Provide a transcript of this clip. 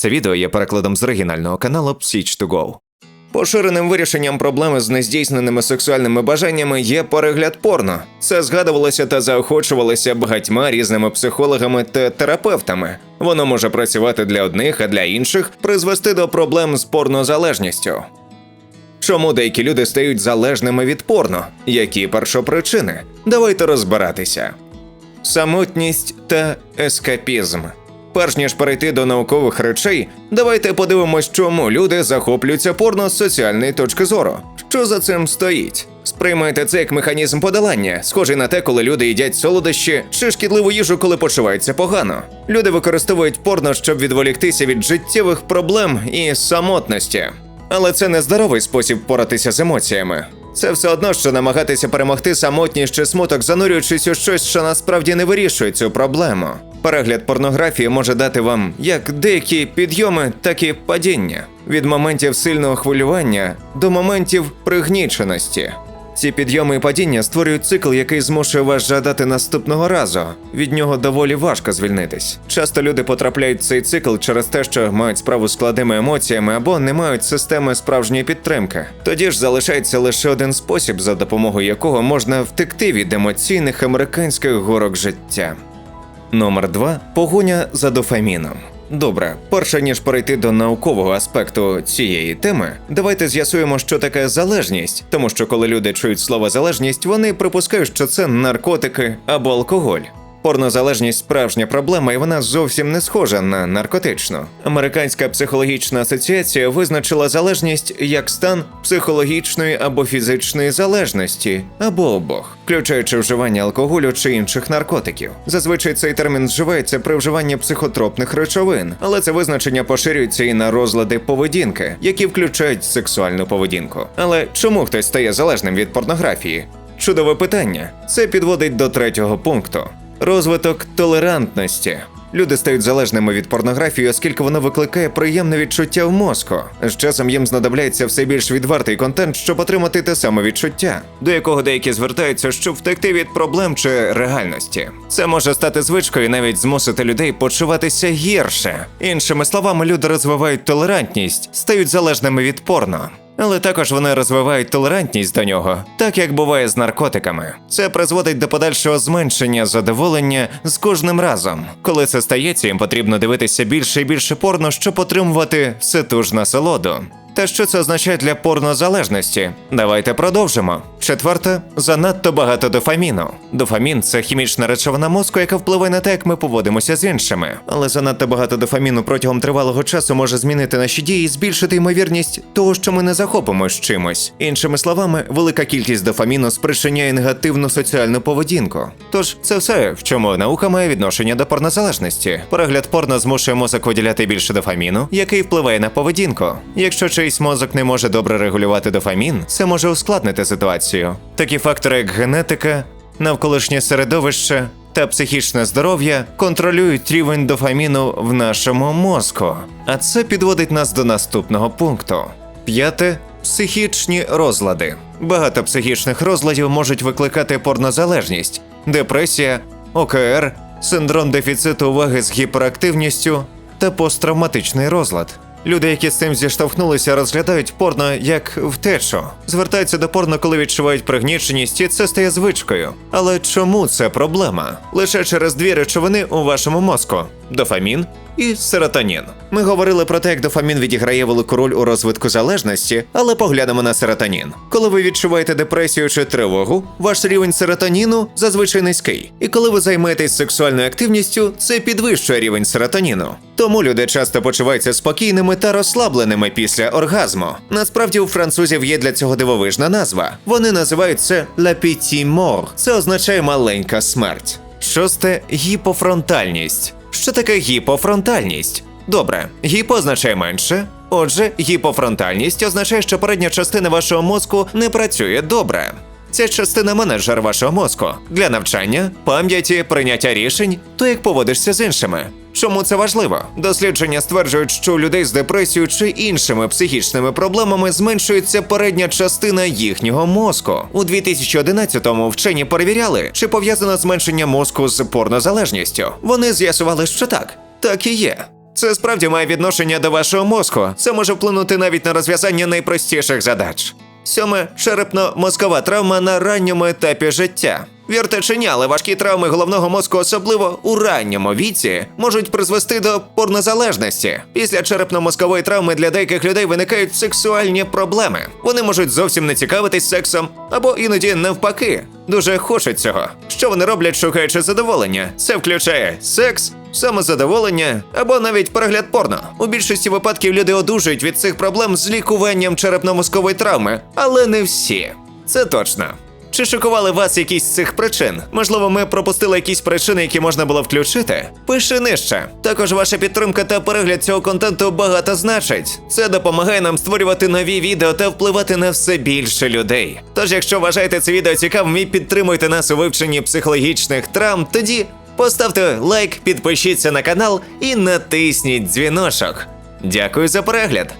Це відео є перекладом з оригінального каналу Psych2Go. Поширеним вирішенням проблеми з нездійсненими сексуальними бажаннями є перегляд порно. Це згадувалося та заохочувалося багатьма різними психологами та терапевтами. Воно може працювати для одних, а для інших призвести до проблем з порнозалежністю. Чому деякі люди стають залежними від порно? Які першопричини? Давайте розбиратися. Самотність та ескапізм. Перш ніж перейти до наукових речей, давайте подивимось, чому люди захоплюються порно з соціальної точки зору. Що за цим стоїть? Сприймайте це як механізм подолання, схожий на те, коли люди їдять солодощі чи шкідливу їжу, коли почуваються погано. Люди використовують порно, щоб відволіктися від життєвих проблем і самотності. Але це не здоровий спосіб поратися з емоціями. Це все одно, що намагатися перемогти самотність чи смуток, занурюючись у щось, що насправді не вирішує цю проблему. Перегляд порнографії може дати вам як деякі підйоми, так і падіння від моментів сильного хвилювання до моментів пригніченості. Ці підйоми і падіння створюють цикл, який змушує вас жадати наступного разу. Від нього доволі важко звільнитись. Часто люди потрапляють в цей цикл через те, що мають справу з складними емоціями або не мають системи справжньої підтримки. Тоді ж залишається лише один спосіб, за допомогою якого можна втекти від емоційних американських горок життя. Номер 2. Погоня за дофаміном. Добре, перше ніж перейти до наукового аспекту цієї теми, давайте з'ясуємо, що таке залежність, тому що коли люди чують слово залежність, вони припускають, що це наркотики або алкоголь. Порнозалежність справжня проблема, і вона зовсім не схожа на наркотичну. Американська психологічна асоціація визначила залежність як стан психологічної або фізичної залежності, або обох, включаючи вживання алкоголю чи інших наркотиків. Зазвичай цей термін вживається при вживанні психотропних речовин, але це визначення поширюється і на розлади поведінки, які включають сексуальну поведінку. Але чому хтось стає залежним від порнографії? Чудове питання. Це підводить до третього пункту. Розвиток толерантності. Люди стають залежними від порнографії, оскільки воно викликає приємне відчуття в мозку. З часом їм знадобляється все більш відвертий контент, щоб отримати те саме відчуття, до якого деякі звертаються, щоб втекти від проблем чи реальності. Це може стати звичкою, навіть змусити людей почуватися гірше. Іншими словами, люди розвивають толерантність, стають залежними від порно. Але також вони розвивають толерантність до нього, так як буває з наркотиками. Це призводить до подальшого зменшення задоволення з кожним разом. Коли це стається, їм потрібно дивитися більше і більше порно, щоб отримувати все ту ж насолоду. Та що це означає для порнозалежності? Давайте продовжимо. Четверте, занадто багато дофаміну. Дофамін це хімічна речовина мозку, яка впливає на те, як ми поводимося з іншими. Але занадто багато дофаміну протягом тривалого часу може змінити наші дії і збільшити ймовірність того, що ми не захопимось чимось. Іншими словами, велика кількість дофаміну спричиняє негативну соціальну поведінку. Тож це все, в чому наука має відношення до порнозалежності. Перегляд порно змушує мозок виділяти більше дофаміну, який впливає на поведінку. Якщо чийсь мозок не може добре регулювати дофамін, це може ускладнити ситуацію. Такі фактори, як генетика, навколишнє середовище та психічне здоров'я контролюють рівень дофаміну в нашому мозку. А це підводить нас до наступного пункту. П'яте психічні розлади. Багато психічних розладів можуть викликати порнозалежність, депресія, ОКР, синдром дефіциту уваги з гіперактивністю та посттравматичний розлад. Люди, які з цим зіштовхнулися, розглядають порно як втечу. Звертаються до порно, коли відчувають пригніченість, і це стає звичкою. Але чому це проблема? Лише через дві речовини у вашому мозку: дофамін і серотонін. Ми говорили про те, як дофамін відіграє велику роль у розвитку залежності, але поглянемо на серотонін. Коли ви відчуваєте депресію чи тривогу, ваш рівень серотоніну зазвичай низький. І коли ви займаєтесь сексуальною активністю, це підвищує рівень серотоніну. Тому люди часто почуваються спокійними та розслабленими після оргазму. Насправді у французів є для цього дивовижна назва. Вони називають це «la petite mort». Це означає маленька смерть. Шосте гіпофронтальність. Що таке гіпофронтальність? Добре, гіпо означає менше. Отже, гіпофронтальність означає, що передня частина вашого мозку не працює добре. Ця частина менеджер вашого мозку для навчання, пам'яті, прийняття рішень, то як поводишся з іншими. Чому це важливо? Дослідження стверджують, що у людей з депресією чи іншими психічними проблемами зменшується передня частина їхнього мозку. У 2011-му вчені перевіряли, чи пов'язано зменшення мозку з порнозалежністю. Вони з'ясували, що так, так і є. Це справді має відношення до вашого мозку. Це може вплинути навіть на розв'язання найпростіших задач. Сьоме черепно-мозкова травма на ранньому етапі життя. Вірте чи ні, але важкі травми головного мозку, особливо у ранньому віці, можуть призвести до порнозалежності. Після черепно-мозкової травми для деяких людей виникають сексуальні проблеми. Вони можуть зовсім не цікавитись сексом, або іноді навпаки, дуже хочуть цього. Що вони роблять, шукаючи задоволення? Це включає секс, самозадоволення або навіть перегляд порно. У більшості випадків люди одужують від цих проблем з лікуванням черепно-мозкової травми, але не всі. Це точно. Чи шокували вас якісь з цих причин? Можливо, ми пропустили якісь причини, які можна було включити? Пиши нижче. Також ваша підтримка та перегляд цього контенту багато значить. Це допомагає нам створювати нові відео та впливати на все більше людей. Тож, якщо вважаєте це відео цікавим і підтримуєте нас у вивченні психологічних травм, тоді поставте лайк, підпишіться на канал і натисніть дзвіночок. Дякую за перегляд!